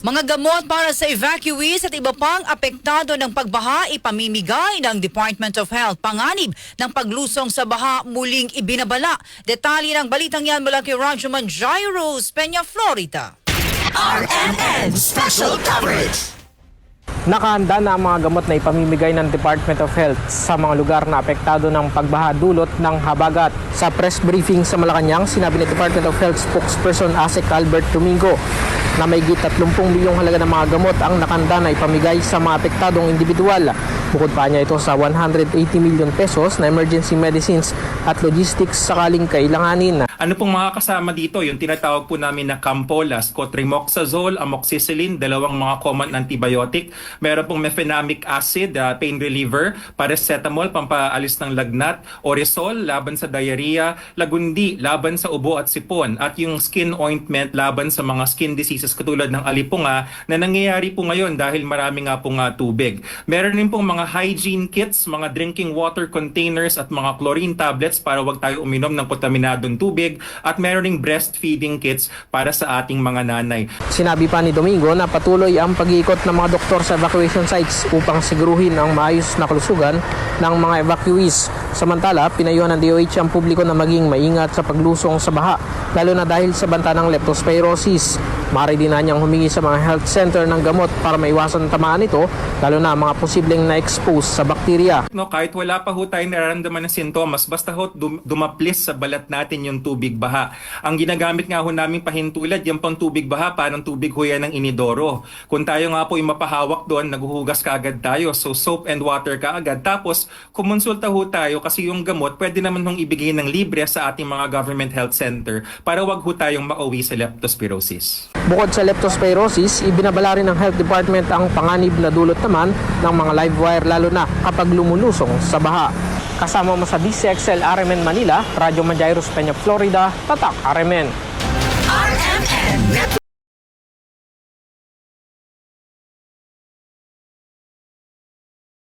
Mga gamot para sa evacuees at iba pang apektado ng pagbaha ipamimigay ng Department of Health. Panganib ng paglusong sa baha muling ibinabala. Detalye ng balitang yan mula kay Rajuman Jairus, Peña, Florida. RMN Special Coverage. Nakahanda na ang mga gamot na ipamimigay ng Department of Health sa mga lugar na apektado ng pagbaha dulot ng habagat. Sa press briefing sa Malacanang, sinabi ni Department of Health spokesperson Asek Albert Domingo na may git 30 milyong halaga ng mga gamot ang nakanda na ipamigay sa mga apektadong individual. Bukod pa niya ito sa 180 milyon pesos na emergency medicines at logistics sakaling kailanganin. Ano pong mga kasama dito? Yung tinatawag po namin na Campolas, Cotrimoxazole, Amoxicillin, dalawang mga common antibiotic. Meron pong mefenamic acid, uh, pain reliever, paracetamol, pampaalis ng lagnat, orisol, laban sa diarrhea, lagundi, laban sa ubo at sipon, at yung skin ointment, laban sa mga skin diseases katulad ng alipunga na nangyayari po ngayon dahil marami nga pong uh, tubig. Meron din pong mga hygiene kits, mga drinking water containers at mga chlorine tablets para wag tayo uminom ng kontaminadong tubig at meron ding breastfeeding kits para sa ating mga nanay. Sinabi pa ni Domingo na patuloy ang pag-iikot ng mga doktor sa evacuation sites upang siguruhin ang maayos na kalusugan ng mga evacuees. Samantala, pinayuhan ng DOH ang publiko na maging maingat sa paglusong sa baha, lalo na dahil sa banta ng leptospirosis. Mari din na niyang humingi sa mga health center ng gamot para maiwasan tamaan ito, lalo na ang mga posibleng na-expose sa bakterya. No, kahit wala pa ho tayong nararamdaman ng sintomas, basta ho dum- dumaplis sa balat natin yung tubig baha. Ang ginagamit nga ho namin pahintulad, yung pang tubig baha, parang tubig ho yan ng inidoro. Kung tayo nga po yung mapahawak doon, naguhugas ka agad tayo. So soap and water ka agad. Tapos, kumonsulta ho tayo kasi yung gamot, pwede naman hong ibigay ng libre sa ating mga government health center para wag ho tayong mauwi sa leptospirosis. Bukod sa leptospirosis, ibinabala rin ng Health Department ang panganib na dulot naman ng mga live wire lalo na kapag lumulusong sa baha. Kasama mo sa DCXL RMN Manila, Radyo Manjairos Peña, Florida, Tatak RMN. RMN Network.